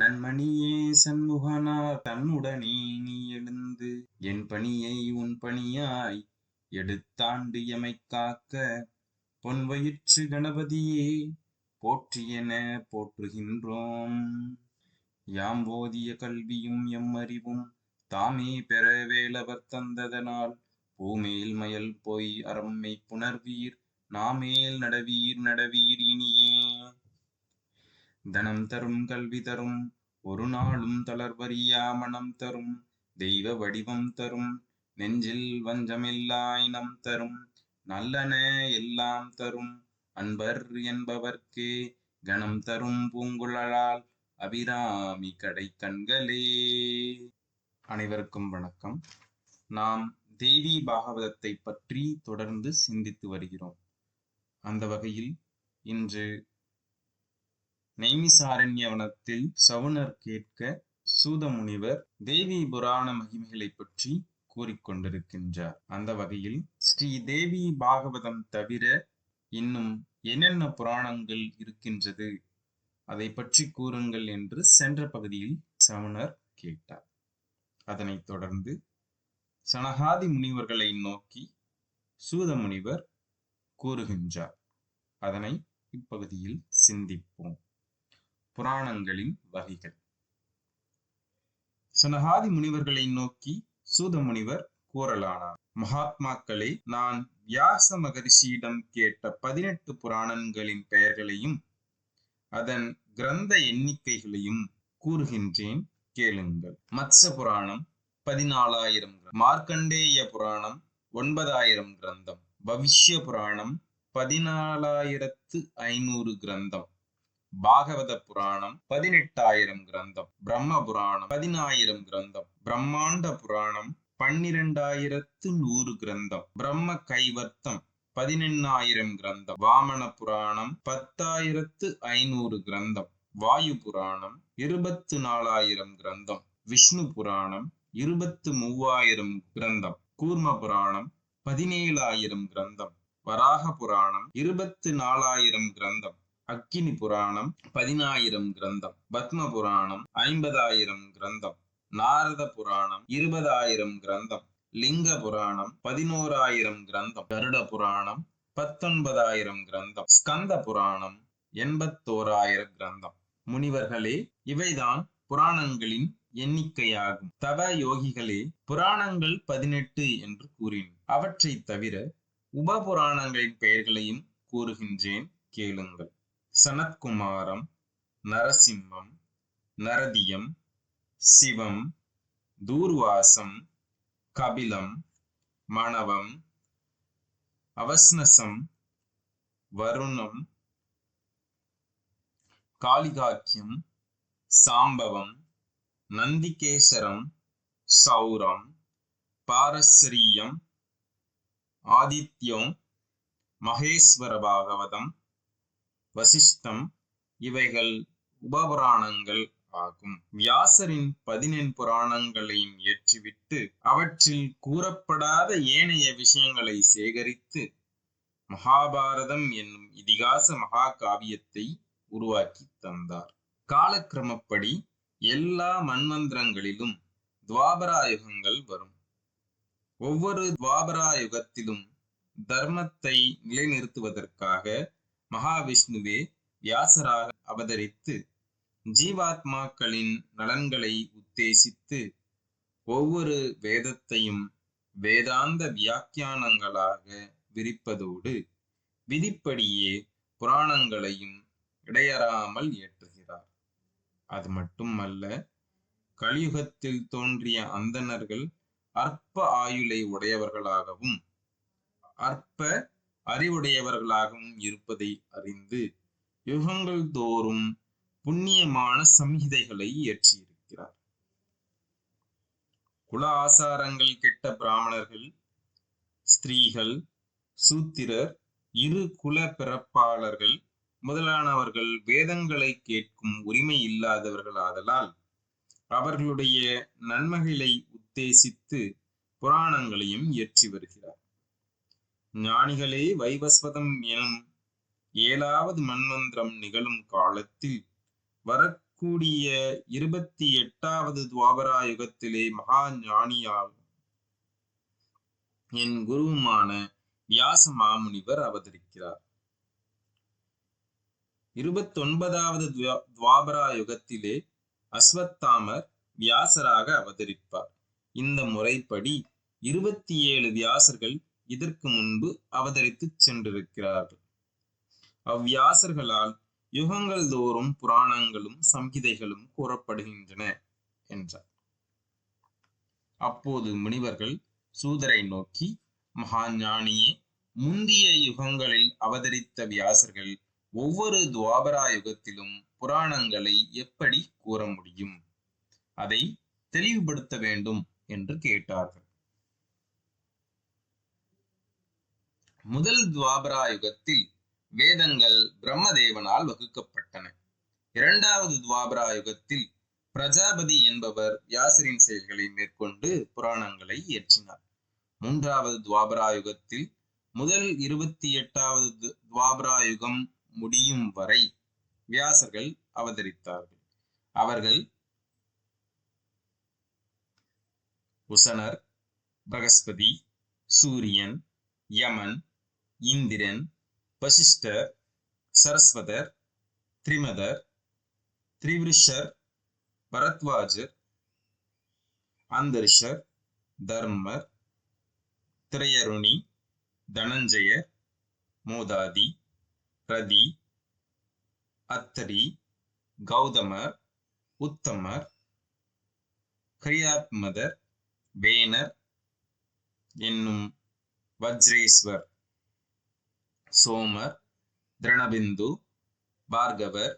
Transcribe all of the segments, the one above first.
நன்மணியே சண்முகனார் தன்னுடனே நீ எழுந்து என் பணியை உன் பணியாய் எடுத்தாண்டு எமைக் காக்க பொன்வயிற்று கணபதியே போற்றியென போற்றுகின்றோம். யாம் ஓதிய கல்வியும் எம் அறிவும் தாமே பெற வேலவர் தந்ததனால் பூமேல் மயல் போய் அறம்மை புணர்வீர் நாமேல் நடவீர் நடவீர் இனியே. தனம் தரும் கல்வி தரும் ஒரு நாளும் தளர்வறியா மனம் தரும் தெய்வ வடிவம் தரும் நெஞ்சில் வஞ்சமில்லா இனம் தரும் நல்லன எல்லாம் தரும் அன்பர் என்பவர்க்கே கணம் தரும் பூங்குழலால் அபிராமி கடை கண்களே அனைவருக்கும் வணக்கம். நாம் தேவி பாகவதத்தை பற்றி தொடர்ந்து சிந்தித்து வருகிறோம். அந்த வகையில் இன்று நெய்மிசாரண்யவனத்தில் சவுனர் கேட்க சூதமுனிவர் தேவி புராண மகிமைகளை பற்றி கூறிக்கொண்டிருக்கின்றார் அந்த வகையில் ஸ்ரீ தேவி பாகவதம் தவிர இன்னும் என்னென்ன புராணங்கள் இருக்கின்றது? அதை பற்றி கூறுங்கள் என்று சென்ற பகுதியில் சவுனர் கேட்டார். அதனைத் தொடர்ந்து சனகாதி முனிவர்களை நோக்கி சூத முனிவர் கூறுகின்றார். அதனை இப்பகுதியில் சிந்திப்போம். புராணங்களின் வகைகள். சனகாதி முனிவர்களை நோக்கி சூத முனிவர் கூறலானார். மகாத்மாக்களே நான் வியாச மகரிஷியிடம் கேட்ட பதினெட்டு புராணங்களின் பெயர்களையும் அதன் கிரந்த எண்ணிக்கைகளையும் கூறுகின்றேன் கேளுங்கள். மத்ச புராணம் பதினாலாயிரம் மார்க்கண்டேய புராணம் ஒன்பதாயிரம் கிரந்தம். பவிஷ்ய புராணம் பதினாலாயிரத்து ஐநூறு கிரந்தம். பாகவத புராணம் பதினெட்டாயிரம் கிரந்தம் பிரம்ம புராணம் பதினாயிரம் கிரந்தம் பிரம்மாண்ட புராணம் பன்னிரெண்டாயிரத்து நூறு கிரந்தம் பிரம்ம கைவர்த்தம் பதினெண்ணாயிரம் கிரந்தம் வாமன புராணம் பத்தாயிரத்து ஐநூறு கிரந்தம் வாயு புராணம் இருபத்து நாலாயிரம் கிரந்தம் விஷ்ணு புராணம் இருபத்து மூவாயிரம் கிரந்தம் கூர்ம புராணம் பதினேழாயிரம் கிரந்தம் வராக புராணம் இருபத்து நாலாயிரம் கிரந்தம் அக்கினி புராணம் பதினாயிரம் கிரந்தம் பத்ம புராணம் ஐம்பதாயிரம் கிரந்தம் நாரத புராணம் இருபதாயிரம் கிரந்தம் லிங்க புராணம் பதினோராயிரம் கிரந்தம் கருட புராணம் பத்தொன்பதாயிரம் கிரந்தம் ஸ்கந்த புராணம் எண்பத்தோராயிரம் கிரந்தம். முனிவர்களே இவைதான் புராணங்களின் எண்ணிக்கையாகும். தவ யோகிகளே புராணங்கள் பதினெட்டு என்று கூறின அவற்றை தவிர உப புராணங்களின் பெயர்களையும் கூறுகின்றேன். கேளுங்கள். சனத்குமாரம் நரசிம்மம் நரதியம் சிவம் தூர்வாசம் கபிலம் மணவம் அவஸ்னசம் வருணம் காளிகாக்கியம் சாம்பவம் நந்திகேசரம் சௌரம் பாரஸ்ரீயம் ஆதித்யம் மகேஸ்வர பாகவதம் வசிஷ்டம் இவைகள் உபபுராணங்கள் ஆகும். வியாசரின் பதினெண் புராணங்களையும் ஏற்றிவிட்டு அவற்றில் கூறப்படாத ஏனைய விஷயங்களை சேகரித்து மகாபாரதம் என்னும் இதிகாச மகா காவியத்தை உருவாக்கி தந்தார். காலக்கிரமப்படி எல்லா மன்வந்திரங்களிலும் துவாபராயுகங்கள் வரும். ஒவ்வொரு துவாபராயுகத்திலும் தர்மத்தை நிலைநிறுத்துவதற்காக மகாவிஷ்ணுவே வியாசராக அவதரித்து ஜீவாத்மாக்களின் நலன்களை உத்தேசித்து ஒவ்வொரு வேதத்தையும் வேதாந்த வியாக்கியானங்களாக விரிப்பதோடு விதிப்படியே புராணங்களையும் இடையறாமல் ஏற்றுகிறார் அது மட்டுமல்ல கலியுகத்தில் தோன்றிய அந்தணர்கள் அற்ப ஆயுளை உடையவர்களாகவும் அற்ப அறிவுடையவர்களாகவும் இருப்பதை அறிந்து யுகங்கள் தோறும் புண்ணியமான சம்ஹிதைகளை இயற்றியிருக்கிறார். குல ஆசாரங்கள் கெட்ட பிராமணர்கள் ஸ்திரீகள் சூத்திரர் இரு குல பிறப்பாளர்கள் முதலானவர்கள் வேதங்களை கேட்கும் உரிமை இல்லாதவர்கள் ஆதலால் அவர்களுடைய நன்மைகளை உத்தேசித்து புராணங்களையும் இயற்றி வருகிறார். ஞானிகளே வைவஸ்வதம் எனும் ஏழாவது மன்வந்திரம் நிகழும் காலத்தில் வரக்கூடிய இருபத்தி எட்டாவது துவாபரா யுகத்திலே மகா ஞானியாகும் என் குருவுமான வியாச மாமுனிவர் அவதரிக்கிறார். இருபத்தொன்பதாவது துவாபரா யுகத்திலே அஸ்வத்தாமர் வியாசராக அவதரிப்பார். இந்த முறைப்படி இருபத்தி ஏழு வியாசர்கள் இதற்கு முன்பு அவதரித்து சென்றிருக்கிறார்கள். அவ்வியாசர்களால் யுகங்கள் தோறும் புராணங்களும் சம்ஹிதைகளும் கூறப்படுகின்றன என்றார். அப்போது முனிவர்கள் சூதரை நோக்கி மகா ஞானியே முந்திய யுகங்களில் அவதரித்த வியாசர்கள் ஒவ்வொரு துவாபரா யுகத்திலும் புராணங்களை எப்படி கூற முடியும்? அதை தெளிவுபடுத்த வேண்டும் என்று கேட்டார்கள். முதல் துவாபரா யுகத்தில் வேதங்கள் பிரம்மதேவனால் வகுக்கப்பட்டன. இரண்டாவது துவாபரா யுகத்தில் பிரஜாபதி என்பவர் வியாசரின் செயல்களை மேற்கொண்டு புராணங்களை இயற்றினார். மூன்றாவது துவாபரா யுகத்தில் முதல் இருபத்தி எட்டாவது துவாபரா யுகம் முடியும் வரை வியாசர்கள் அவதரித்தார்கள். அவர்கள் உசனர் பிரகஸ்பதி சூரியன் யமன் இந்திரன் வசிஷ்டர் சரஸ்வதர் திரிமதர் திரிவிருஷர் பரத்வாஜர் அந்தரிஷர் தர்மர் திரையருணி தனஞ்சயர் மோதாதி பிரதி அத்தரி கௌதமர் உத்தமர் கிரியாத்மதர் வேனர் என்னும் வஜ்ரேஸ்வர். சோமர் திரணபிந்து பார்கவர்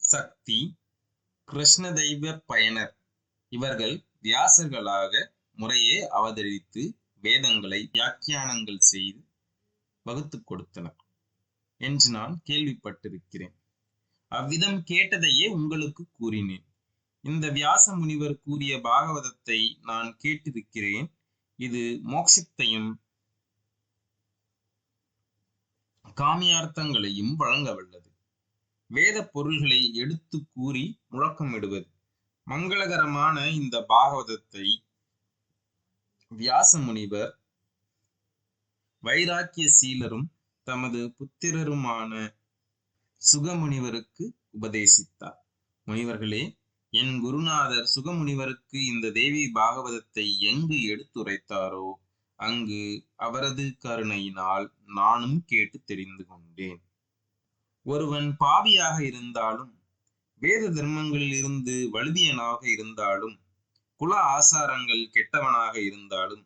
சக்தி கிருஷ்ண தெய்வ பயனர். இவர்கள் வியாசர்களாக முறையே அவதரித்து வேதங்களை வியாக்கியானங்கள் செய்து வகுத்து கொடுத்தனர் என்று நான் கேள்விப்பட்டிருக்கிறேன். அவ்விதம் கேட்டதையே உங்களுக்கு கூறினேன். இந்த வியாச முனிவர் கூறிய பாகவதத்தை நான் கேட்டிருக்கிறேன். இது மோட்சத்தையும் காமியார்த்தங்களையும் வழங்க வல்லது. வேத பொருள்களை எடுத்து கூறி முழக்கமிடுவது. மங்களகரமான இந்த பாகவதத்தை வியாச முனிவர் வைராக்கிய சீலரும் தமது புத்திரருமான சுகமுனிவருக்கு உபதேசித்தார். முனிவர்களே என் குருநாதர் சுகமுனிவருக்கு இந்த தேவி பாகவதத்தை எங்கு எடுத்துரைத்தாரோ? அங்கு அவரது கருணையினால் நானும் கேட்டு தெரிந்து கொண்டேன். ஒருவன் பாவியாக இருந்தாலும் வேத தர்மங்களில் இருந்து வலுதியனாக இருந்தாலும் குல ஆசாரங்கள் கெட்டவனாக இருந்தாலும்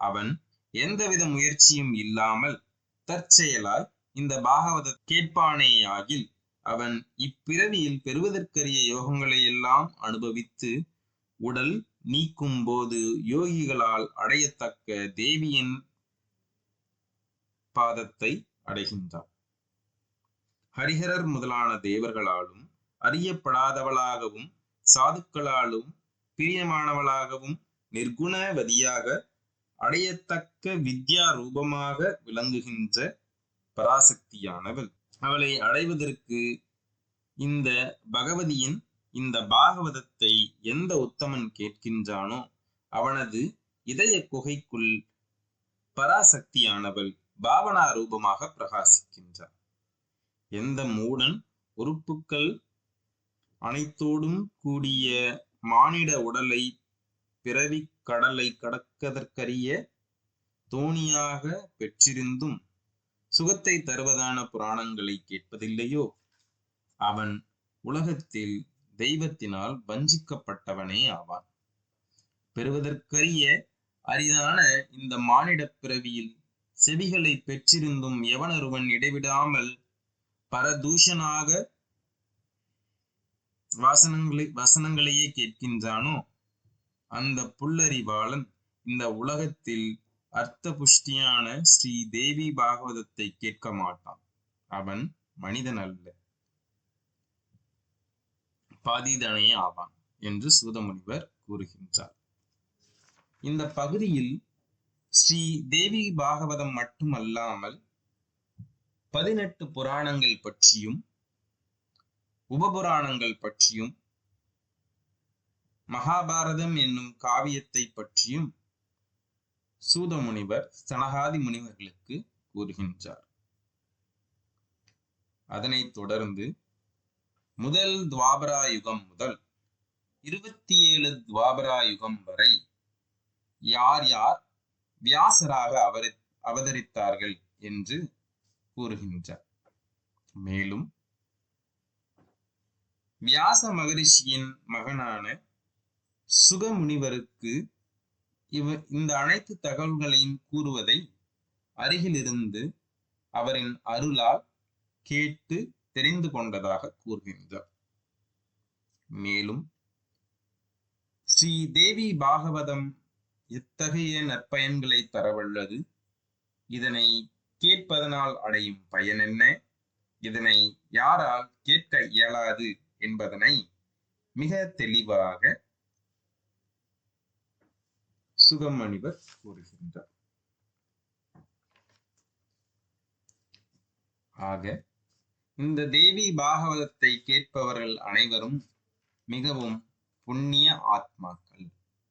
அவன் எந்தவித முயற்சியும் இல்லாமல் தற்செயலாய் இந்த பாகவத கேட்பானேயாகில் அவன் இப்பிறவியில் பெறுவதற்கரிய யோகங்களை எல்லாம் அனுபவித்து உடல் நீக்கும் போது யோகிகளால் அடையத்தக்க தேவியின் பாதத்தை அடைகின்றான் ஹரிஹரர் முதலான தேவர்களாலும் அறியப்படாதவளாகவும் சாதுக்களாலும் பிரியமானவளாகவும் நிர்குணவதியாக அடையத்தக்க வித்யா ரூபமாக விளங்குகின்ற பராசக்தியானவள். அவளை அடைவதற்கு இந்த பகவதியின் இந்த பாகவதத்தை எந்த உத்தமன் கேட்கின்றானோ அவனது இதய குகைக்குள் பராசக்தியானவள் பாவனா ரூபமாக பிரகாசிக்கின்றார் எந்த மூடன் உறுப்புக்கள் அனைத்தோடும் கூடிய மானிட உடலை பிறவி கடலை கடக்கதற்கரிய தோணியாக பெற்றிருந்தும் சுகத்தை தருவதான புராணங்களை கேட்பதில்லையோ? அவன் உலகத்தில் தெய்வத்தினால் வஞ்சிக்கப்பட்டவனே ஆவான். பெறுவதற்கரிய அரிதான இந்த மானிட பிறவியில் செவிகளை பெற்றிருந்தும் எவனொருவன் இடைவிடாமல் பரதூஷனாக வாசனங்களை வசனங்களையே கேட்கின்றானோ? அந்த புல்லறிவாளன் இந்த உலகத்தில் அர்த்த புஷ்டியான ஸ்ரீ தேவி பாகவதத்தை கேட்க மாட்டான் அவன் மனிதன் அல்ல பாதிதனையே ஆவான் என்று சூதமுனிவர் கூறுகின்றார். இந்த பகுதியில் ஸ்ரீ தேவி பாகவதம் மட்டுமல்லாமல் பதினெட்டு புராணங்கள் பற்றியும் உபபுராணங்கள் பற்றியும் மகாபாரதம் என்னும் காவியத்தை பற்றியும் சூத முனிவர் சனகாதி முனிவர்களுக்கு கூறுகின்றார். அதனைத் தொடர்ந்து முதல் துவாபராயுகம் முதல் இருபத்தி ஏழு துவாபராயுகம் வரை யார் யார் வியாசராக அவரி அவதரித்தார்கள் என்று கூறுகின்றார். மேலும் வியாச மகரிஷியின் மகனான சுகமுனிவருக்கு இவ இந்த அனைத்து தகவல்களையும் கூறுவதை அருகிலிருந்து அவரின் அருளால் கேட்டு தெரிந்து கொண்டதாக கூறுகின்றார். மேலும் ஸ்ரீ தேவி பாகவதம் எத்தகைய நற்பயன்களை தரவல்லது? இதனை கேட்பதனால் அடையும் பயன் என்ன? இதனை யாரால் கேட்க இயலாது என்பதனை மிக தெளிவாக சுகமணிவர் கூறுகின்றார். ஆக இந்த தேவி பாகவதத்தை கேட்பவர்கள் அனைவரும் மிகவும் புண்ணிய ஆத்மாக்கள்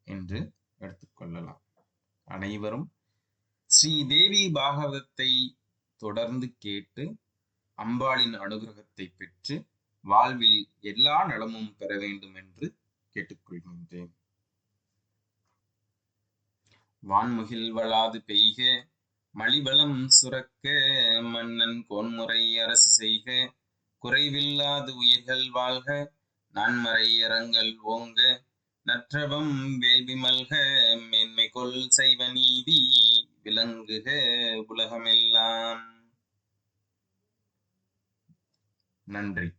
என்று எடுத்துக்கொள்ளலாம் அனைவரும் ஸ்ரீ தேவி பாகவதத்தை தொடர்ந்து கேட்டு அம்பாளின் அனுகிரகத்தை பெற்று வாழ்வில் எல்லா நலமும் பெற வேண்டும் என்று கேட்டுக்கொள்கின்றேன். வான்முகில் வளாது பெய்க மலிவளம் சுரக்க மன்னன் கோன்முறை அரசு செய்க. குறைவில்லாது உயிர்கள் வாழ்க. நான்மறை அறங்கள் ஓங்க. நற்றவம் வேள்வி மல்க. மேன்மை கொள் செய்வ நீதி விளங்குக உலகமெல்லாம். நன்றி.